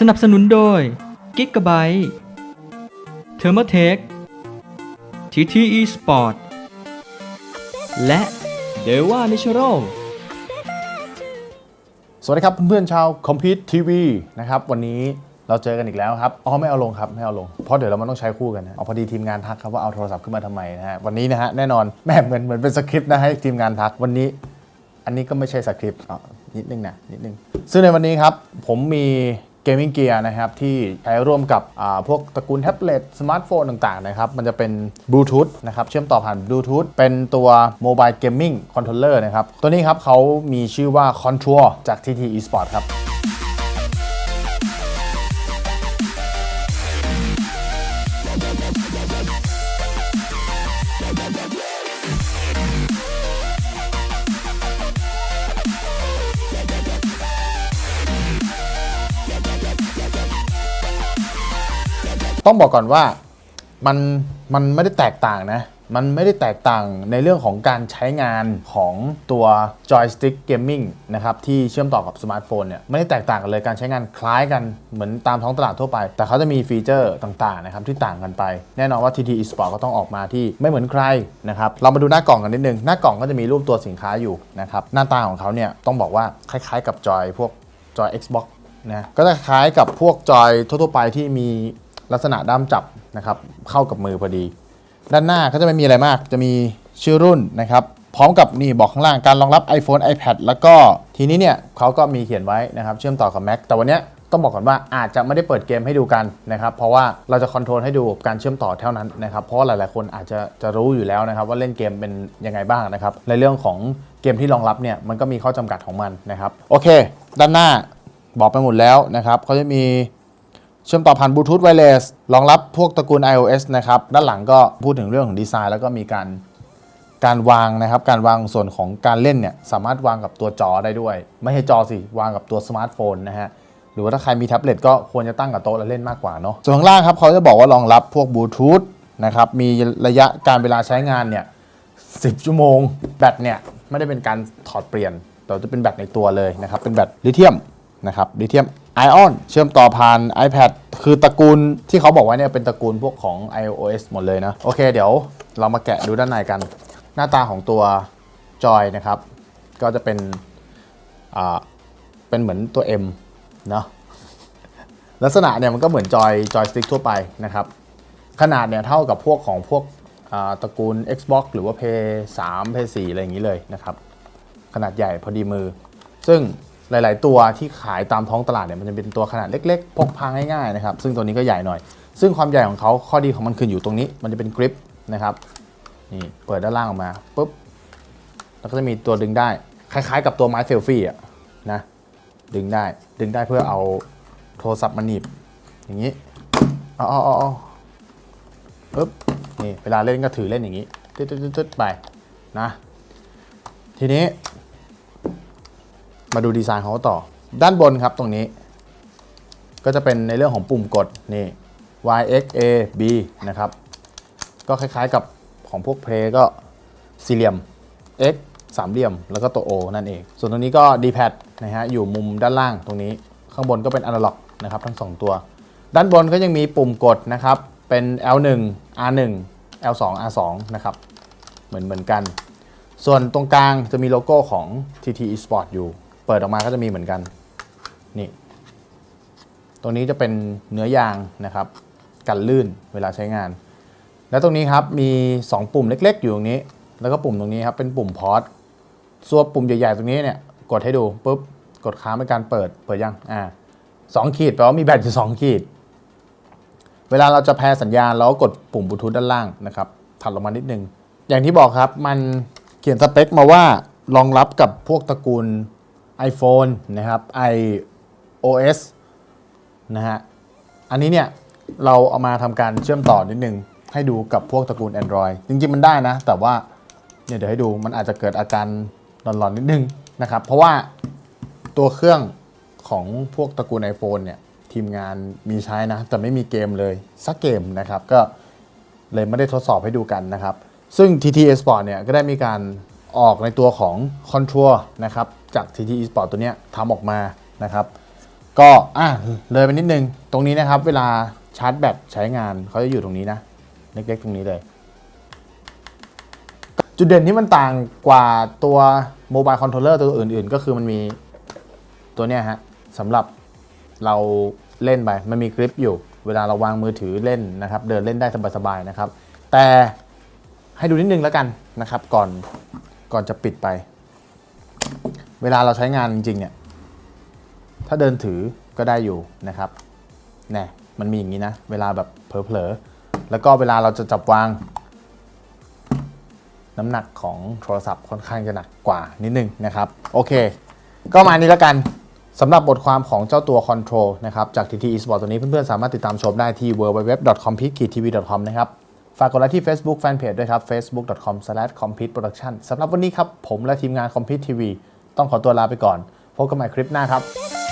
สนับสนุนโดย Gigabyte Thermatech TTE Sport และ Deva Natural สวัสดีครับเพื่อนๆชาวคอมพิวทีวีนะครับวันนี้เราเจอกันอีกแล้วครับอ๋อไม่เอาลงครับไม่เอาลง เพราะเดี๋ยวเรามันต้องใช้คู่กันนะเอาพอดีทีมงานทักครับว่าเอาโทรศัพท์ขึ้นมาทำไมนะฮะวันนี้นะฮะแน่นอนแม่เหมือนเหมือนเป็นสคริปต์นะให้ทีมงานทักวันนี้ อันนี้ก็ไม่ใช่สคริปต์อ๋อนิดนึงนะนิดนึงซึ่งในวันนี้ครับผมมี เกมมิ่งเกียร์นะครับที่ใช้ร่วมกับพวกตระกูลแท็บเล็ตสมาร์ทโฟนต่างๆนะครับมันจะเป็นบลูทูธนะครับเชื่อมต่อผ่านบลูทูธเป็นตัวโมบายเกมมิ่งคอนโทรลเลอร์นะครับตัวนี้ครับเขามีชื่อว่า Control จาก TT Esport ครับ ต้องบอกก่อนว่ามันมันไม่ได้แตกต่างนะ มันไม่ได้แตกต่างในเรื่องของการใช้งานของตัว joystick gaming นะครับที่เชื่อมต่อกับสมาร์ทโฟนเนี่ยไม่ได้แตกต่างกันเลยการใช้งานคล้ายกันเหมือนตามท้องตลาดทั่วไป แต่เขาจะมีฟีเจอร์ต่างๆนะครับที่ต่างกันไป แน่นอนว่า TT Esport ก็ต้องออกมาที่ไม่เหมือนใครนะครับเรามาดูหน้ากล่องกันนิดนึง หน้ากล่องก็จะมีรูปตัวสินค้าอยู่นะครับหน้าตาของเขาเนี่ยต้องบอกว่าคล้ายๆ กับจอยพวกจอย Xbox นะก็จะคล้ายกับพวกจอยทั่วๆไปที่มี ลักษณะด้ามจับนะครับเข้ากับมือพอดี ด้านหน้าก็จะไม่มีอะไรมาก จะมีชื่อรุ่นนะครับพร้อมกับนี่บอกข้างล่างการรองรับ iPhone iPad แล้วก็ทีนี้เนี่ยเขาก็มีเขียนไว้นะครับเชื่อมต่อกับ Mac แต่วันนี้ต้องบอกก่อนว่าอาจจะไม่ได้เปิดเกมให้ดูกันนะครับเพราะว่าเราจะคอนโทรลให้ดูการเชื่อมต่อเท่านั้นนะครับเพราะว่าหลายๆคนอาจจะจะรู้อยู่แล้วนะครับว่าเล่นเกมเป็นยังไงบ้างนะครับในเรื่องของเกมที่รองรับเนี่ยมันก็มีข้อจำกัดของมันนะครับโอเค ด้านหน้าบอกไปหมดแล้วนะครับเขาจะมี เชื่อมต่อผ่านบลูทูธไวเลสรองรับพวกตระกูล iOS นะครับ ด้านหลังก็พูดถึงเรื่องของดีไซน์ แล้วก็มีการการวางนะครับ การวางส่วนของการเล่นเนี่ย สามารถวางกับตัวจอได้ด้วย ไม่ใช่จอสิ วางกับตัวสมาร์ทโฟนนะฮะ หรือว่าถ้าใครมีแท็บเล็ตก็ควรจะตั้งกับโต๊ะแล้วเล่นมากกว่าเนาะ ส่วนข้างล่างครับเขาจะบอกว่ารองรับพวกบลูทูธนะครับ มีระยะการเวลาใช้งานเนี่ย10 ชั่วโมง แบตเนี่ยไม่ได้เป็นการถอดเปลี่ยน แต่จะเป็นแบตในตัวเลยนะครับ เป็นแบตลิเธียมนะครับ ลิเธียม ไอออนเชื่อมต่อผ่าน iPad คือตระกูลที่เขาบอกว่าเนี่ยเป็นตระกูลพวกของ iOS หมดเลยนะ โอเคเดี๋ยวเรามาแกะดูด้านในกัน หน้าตาของตัวจอยนะครับ ก็จะเป็นอ่าเป็นเหมือนตัว M เนาะลักษณะเนี่ยมันก็เหมือนจอยจอยสติ๊กทั่วไปนะครับ ขนาดเนี่ยเท่ากับพวกของพวกอ่าตระกูล Xbox หรือว่า Play 3 Play 4อะไรอย่างนี้เลยนะครับ ขนาดใหญ่พอดีมือ ซึ่ง หลาย ๆ ตัวที่ขายตามท้องตลาดเนี่ยมันจะเป็นตัวขนาดเล็ก ๆ พกพาง่ายๆนะครับซึ่งตัวนี้ก็ใหญ่หน่อย ซึ่งความใหญ่ของเขาข้อดีของมันคืออยู่ตรงนี้ มันจะเป็นกริปนะครับนี่เปิดด้านล่างออกมาปุ๊บแล้วก็จะมีตัวดึงได้คล้าย ๆ กับตัวไม้เซลฟี่อะนะดึงได้ดึงได้เพื่อเอาโทรศัพท์มาหนีบอย่างนี้เอาเอาเอาเอปึ๊บนี่เวลาเล่นก็ถือเล่นอย่างนี้ตึ๊ดๆๆๆไปนะทีนี้ มาดูดีไซน์ของเขาต่อ ด้านบนครับตรงนี้ ก็จะเป็นในเรื่องของปุ่มกดนี่ Y X A B นะครับ ก็คล้ายๆกับของพวก Play ก็สี่เหลี่ยม X สามเหลี่ยมแล้วก็ตัว O นั่นเอง ส่วนตรงนี้ก็ D-pad นะฮะ อยู่มุมด้านล่างตรงนี้ ข้างบนก็เป็นอนาล็อกนะครับทั้ง 2 ตัว ด้านบนก็ยังมีปุ่มกดนะครับ เป็น L1 R1 L2 R2 นะครับ เหมือนเหมือนกัน ส่วนตรงกลางจะมีโลโก้ของ TT Esport อยู่ เปิดออกมาก็จะมีเหมือนกัน นี่ ตรงนี้จะเป็นเนื้อยางนะครับ กันลื่นเวลาใช้งาน แล้วตรงนี้ครับมี 2 ปุ่มเล็ก ๆ อยู่ตรงนี้ แล้วก็ปุ่มตรงนี้ครับเป็นปุ่มพอสส่วนปุ่มใหญ่ๆตรงนี้เนี่ยกดให้ดูปุ๊บกดค้างเป็นการเปิดเปิดยังอ่าสองขีดแปลว่ามีแบตอยู่สองขีด เวลาเราจะแพรสัญญาณเราก็กดปุ่มบลูทูธด้านล่างนะครับถัดลงมานิดนึง อย่างที่บอกครับมันเขียนสเปคมาว่ารองรับกับพวกตระกูล iPhone นะครับ iOS นะฮะ อันนี้เนี่ยเราเอามาทำการเชื่อมต่อนิดนึง ให้ดูกับพวกตระกูล Android จริงๆมันได้นะ แต่ว่าเนี่ยเดี๋ยวให้ดูมันอาจจะเกิดอาการหลอนๆนิดนึงนะครับ เพราะว่าตัวเครื่องของพวกตระกูล iPhone เนี่ยทีมงานมีใช้นะ แต่ไม่มีเกมเลย สักเกมนะครับ ก็เลยไม่ได้ทดสอบให้ดูกันนะครับ ซึ่ง TT Esport เนี่ยก็ได้มีการออกในตัวของ Contour นะครับ จาก TT Esport ตัวเนี้ยทำออกมานะครับ ก็อะเลยไปนิดนึง ตรงนี้นะครับ เวลาชาร์จแบตใช้งานเขาจะอยู่ตรงนี้นะ เล็กๆ ตรงนี้เลย จุดเด่นที่มันต่างกว่าตัวโมบายคอนโทรลเลอร์ตัวอื่น ๆ ก็คือมันมีตัวเนี้ยฮะสำหรับเราเล่นไป มันมีกริปอยู่ เวลาเราวางมือถือเล่นนะครับ เดินเล่นได้สบายๆนะครับ แต่ให้ดูนิดนึงแล้วกันนะครับ ก่อนก่อนจะปิดไป เวลาเราใช้งานจริงๆเนี่ยถ้าเดินถือก็ได้อยู่นะครับแน่มันมีอย่างนี้นะ เวลาแบบเผลอๆแล้วก็เวลาเราจะจับวาง น้ำหนักของโทรศัพท์ค่อนข้างจะหนักกว่านิดนึงนะครับ โอเค ก็มานี้แล้วกันสำหรับบทความของเจ้าตัว Control นะครับ จาก TT Esport ตัวนี้เพื่อนๆ สามารถติดตามชมได้ที่ www.compete-tv.com นะครับ ฝากกดไลค์ที่ Facebook Fanpage ด้วยครับ facebook.com/competeproduction สำหรับวันนี้ครับ ผมและทีมงาน Compete TV ต้องขอตัวลาไปก่อน พบกันใหม่คลิปหน้าครับ